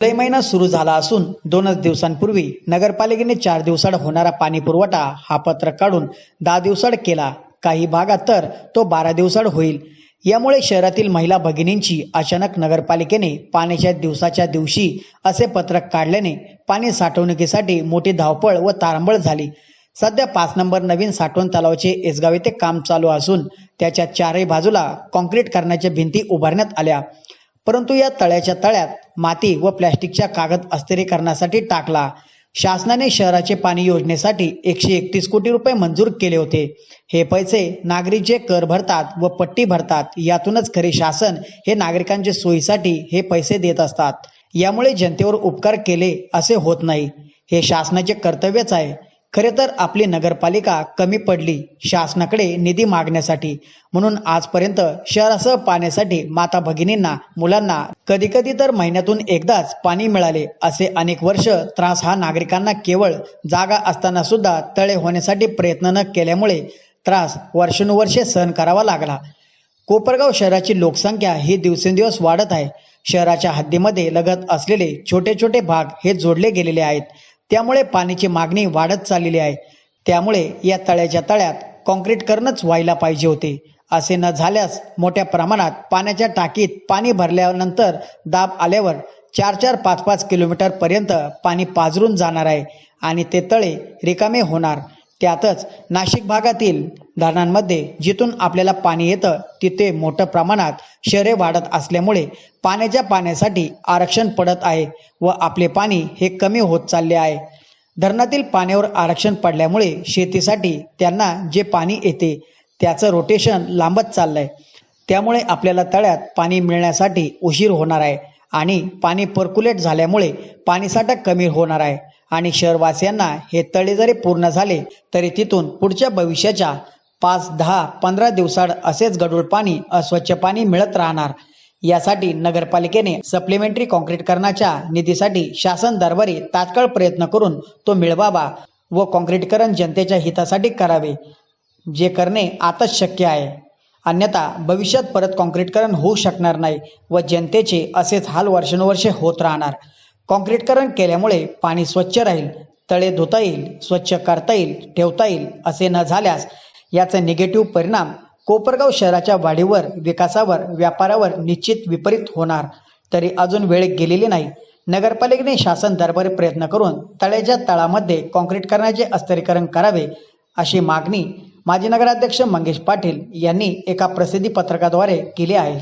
जुलै महिना सुरू झाला असून दोनच दिवसांपूर्वी नगरपालिकेने चार दिवसाड होणारा पाणी पुरवठा हा पत्रक काढून दहा दिवसाड केला. काही भागात तर तो बारा दिवसाड होईल. यामुळे शहरातील महिला भगिनींची अचानक नगरपालिकेने पाण्याच्या दिवसाच्या दिवशी असे पत्रक काढल्याने पाणी साठवणुकीसाठी मोठी धावपळ व तारंबळ झाली. सध्या पाच नंबर नवीन साठवण तलावाचे एसगाव येथे काम चालू असून त्याच्या चारही बाजूला कॉन्क्रीट करण्याच्या भिंती उभारण्यात आल्या. परंतु या तळ्याच्या तळ्यात माती व प्लॅस्टिकच्या कागद अस्थिरीकरणासाठी टाकला. शासनाने शहराचे पाणी योजनेसाठी एकशे एकतीस कोटी रुपये मंजूर केले होते. हे पैसे नागरिक जे कर भरतात व पट्टी भरतात यातूनच खरे शासन हे नागरिकांच्या सोयीसाठी हे पैसे देत असतात. यामुळे जनतेवर उपकार केले असे होत नाही. हे शासनाचे कर्तव्यच आहे. खरे तर आपली नगरपालिका कमी पडली शासनाकडे निधी मागण्यासाठी. म्हणून आजपर्यंत शहरासह पाण्यासाठी माता भगिनींना मुलांना कधी कधी तर महिन्यातून एकदाच पाणी मिळाले असे अनेक वर्ष त्रास हा नागरिकांना केवळ जागा असताना सुद्धा तळे होण्यासाठी प्रयत्न न केल्यामुळे त्रास वर्षानुवर्षे सहन करावा लागला. कोपरगाव शहराची लोकसंख्या ही दिवसेंदिवस वाढत आहे. शहराच्या हद्दीमध्ये लगत असलेले छोटे छोटे भाग हे जोडले गेलेले आहेत. त्यामुळे पाण्याची मागणी वाढत चाललेली आहे. त्यामुळे या तळ्याच्या तळ्यात कॉन्क्रीटकरणच व्हायला पाहिजे होते. असे न झाल्यास मोठ्या प्रमाणात पाण्याच्या टाकीत पाणी भरल्यानंतर दाब आल्यावर चार चार पाच पाच किलोमीटर पर्यंत पाणी पाझरून जाणार आहे आणि ते तळे रिकामे होणार. त्यातच नाशिक भागातील धरणांमध्ये जिथून आपल्याला पाणी येतं तिथे मोठ्या प्रमाणात शहरे वाढत असल्यामुळे पाण्याच्या पाण्यासाठी आरक्षण पडत आहे व आपले पाणी हे कमी होत चालले आहे. धरणातील पाण्यावर आरक्षण पडल्यामुळे शेतीसाठी त्यांना जे पाणी येते त्याचं रोटेशन लांबत चाललंय. त्यामुळे आपल्याला तळ्यात पाणी मिळण्यासाठी उशीर होणार आहे. आणि पाणी पर्क्युलेट झाल्यामुळे पाणीसाठा कमी होणार आहे. आणि शहरवासियांना हे तळे जरी पूर्ण झाले तरी तिथून पुढच्या भविष्याच्या पाच दहा पंधरा दिवसाड असेच गडूळ पाणी अस्वच्छ पाणी मिळत राहणार. यासाठी नगरपालिकेने सप्लिमेंटरी कॉन्क्रीटकरणाच्या निधीसाठी शासन दरबारी तात्काळ प्रयत्न करून तो मिळवावा व कॉन्क्रीटकरण जनतेच्या हितासाठी करावे जे करणे आताच शक्य आहे. अन्यथा भविष्यात परत काँक्रीटकरण होऊ शकणार नाही व जनतेचे असेच हाल वर्षानुवर्षे होत राहणार. काँक्रीटकरण केल्यामुळे पाणी स्वच्छ राहील तळे धुता येईल स्वच्छ करता येईल ठेवता येईल असे न झाल्यास याचा निगेटिव्ह परिणाम कोपरगाव शहराच्या वाढीवर विकासावर व्यापारावर निश्चित विपरीत होणार. तरी अजून वेळ गेलेली नाही. नगरपालिकेने शासन दरबारी प्रयत्न करून तळ्याच्या तळामध्ये काँक्रीट करण्याचे अस्तरीकरण करावे अशी मागणी माजी नगराध्यक्ष मंगेश पाटील यांनी एका प्रसिद्धी पत्रकाद्वारे केली आहे.